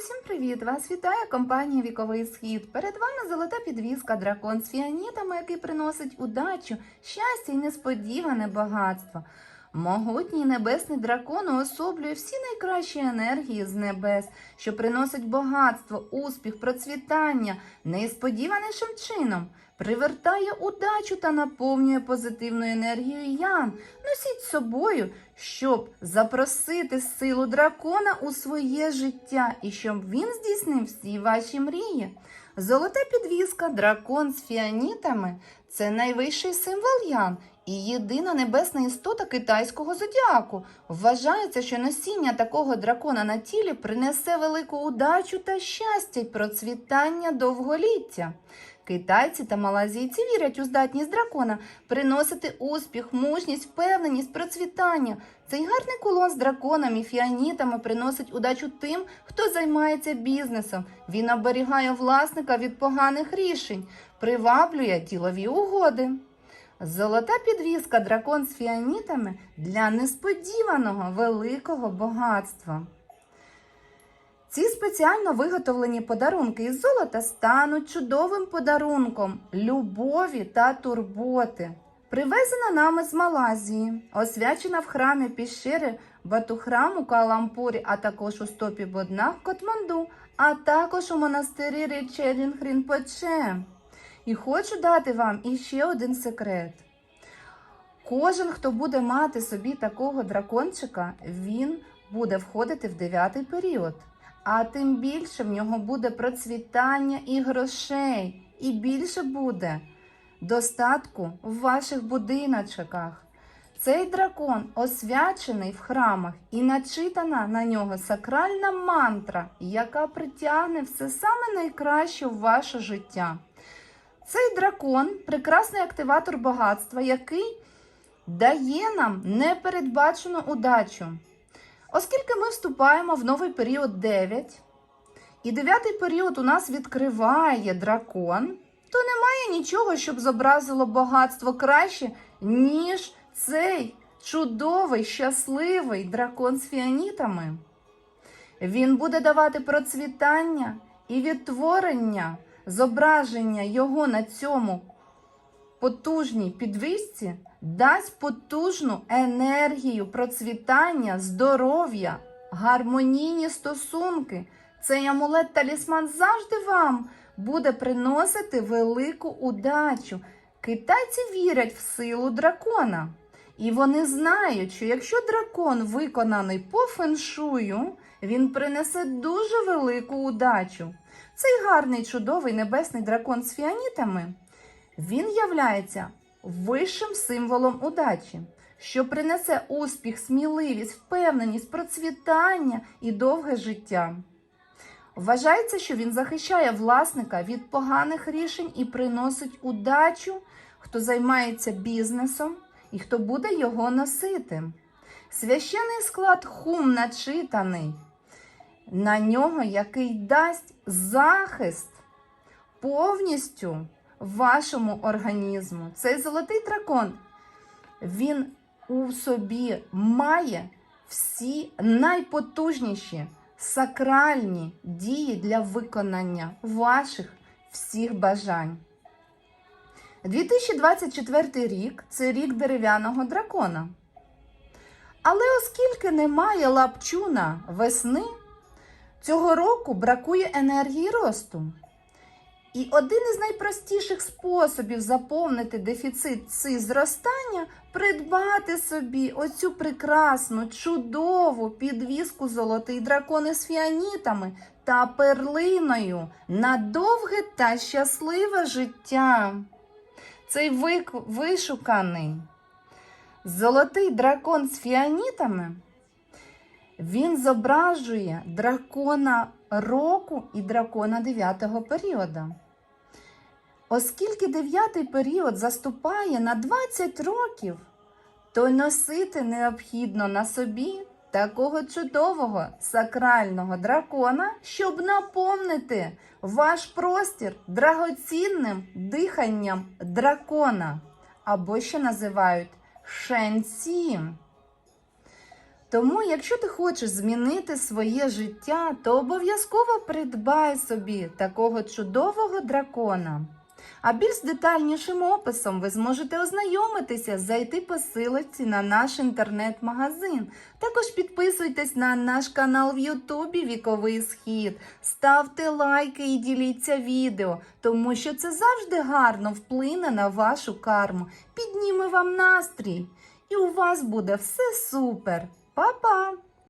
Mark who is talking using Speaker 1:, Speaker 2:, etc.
Speaker 1: усім привіт! Вас вітає компанія Віковий Схід. Перед вами золота підвізка дракон з фіанітами, який приносить удачу, щастя і несподіване багатство. Могутній небесний дракон уособлює всі найкращі енергії з небес, що приносить багатство, успіх, процвітання несподіванішим чином, привертає удачу та наповнює позитивною енергією ян. Носіть з собою, щоб запросити силу дракона у своє життя і щоб він здійснив всі ваші мрії. Золота підвіска, дракон з фіанітами це найвищий символ ян і єдина небесна істота китайського зодіаку. Вважається, що носіння такого дракона на тілі принесе велику удачу та щастя й процвітання довголіття. Китайці та малазійці вірять у здатність дракона приносити успіх, мужність, впевненість, процвітання. Цей гарний кулон з драконом і фіанітами приносить удачу тим, хто займається бізнесом. Він оберігає власника від поганих рішень, приваблює ділові угоди. Золота підвіска дракон з фіанітами для несподіваного великого багатства. Ці спеціально виготовлені подарунки із золота стануть чудовим подарунком любові та турботи. Привезена нами з Малазії, освячена в храмі піщери Батухрам у Калампурі, а також у стопі Боднах Котманду, а також у монастирі Річелін Хрінпоче. І хочу дати вам іще один секрет. Кожен, хто буде мати собі такого дракончика, він буде входити в дев'ятий період. А тим більше в нього буде процвітання і грошей, і більше буде достатку в ваших будиночках. Цей дракон освячений в храмах і начитана на нього сакральна мантра, яка притягне все саме найкраще в ваше життя. Цей дракон прекрасний активатор багатства, який дає нам непередбачену удачу. Оскільки ми вступаємо в новий період 9, і дев'ятий період у нас відкриває дракон, то немає нічого, щоб зобразило багатство краще, ніж цей чудовий, щасливий дракон з фіанітами. Він буде давати процвітання і відтворення, зображення його на цьому потужній підвисці дасть потужну енергію процвітання, здоров'я, гармонійні стосунки. Цей амулет талісман завжди вам буде приносити велику удачу. Китайці вірять в силу дракона. І вони знають, що якщо дракон виконаний по феншую, він принесе дуже велику удачу. Цей гарний чудовий небесний дракон з фіанітами він являється вищим символом удачі, що принесе успіх, сміливість, впевненість, процвітання і довге життя. Вважається, що він захищає власника від поганих рішень і приносить удачу, хто займається бізнесом і хто буде його носити. Священний склад хум начитаний на нього, який дасть захист повністю вашому організму. Цей золотий дракон, він у собі має всі найпотужніші сакральні дії для виконання ваших всіх бажань. 2024 рік це рік дерев'яного дракона. Але оскільки немає лапчуна весни, цього року бракує енергії росту. І один із найпростіших способів заповнити дефіцит ци зростання придбати собі оцю прекрасну, чудову підвіску золотий дракон із фіанітами та перлиною на довге та щасливе життя. Цей вишуканий золотий дракон з фіанітами. Він зображує дракона року і дракона дев'ятого періоду. Оскільки дев'ятий період заступає на 20 років, то носити необхідно на собі такого чудового сакрального дракона, щоб наповнити ваш простір драгоцінним диханням дракона, або ще називають шенці. Тому, якщо ти хочеш змінити своє життя, то обов'язково придбай собі такого чудового дракона. А більш детальнішим описом ви зможете ознайомитися, зайти по силочці на наш інтернет-магазин. Також підписуйтесь на наш канал в Ютубі Віковий Схід, ставте лайки і діліться відео, тому що це завжди гарно вплине на вашу карму, підніме вам настрій. І у вас буде все супер. Па-па!